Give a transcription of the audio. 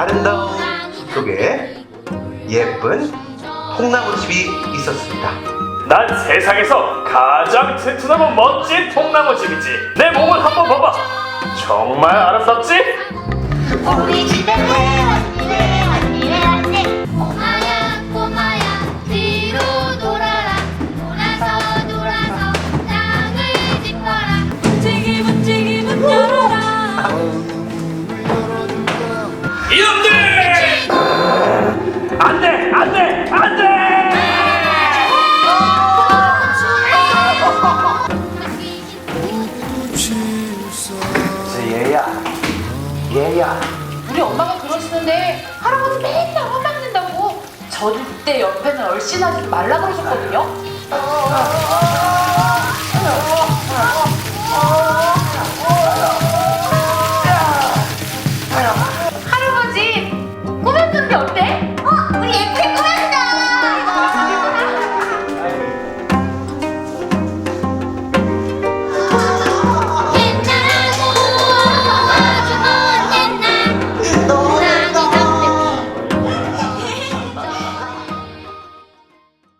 아름다운 속에 예쁜 통나무집이 있었습니다. 난 세상에서 가장 튼튼하고 멋진 통나무집이지. 내 몸을 한번 봐봐. 정말 아름답지? 우리 집에 얘야. 우리 엄마가 그러시는데 할아버지 맨날 화장낸다고 저도 그때 옆에는 얼씬하지 말라 그러셨거든요 할아버지 꾸몄는데 어때?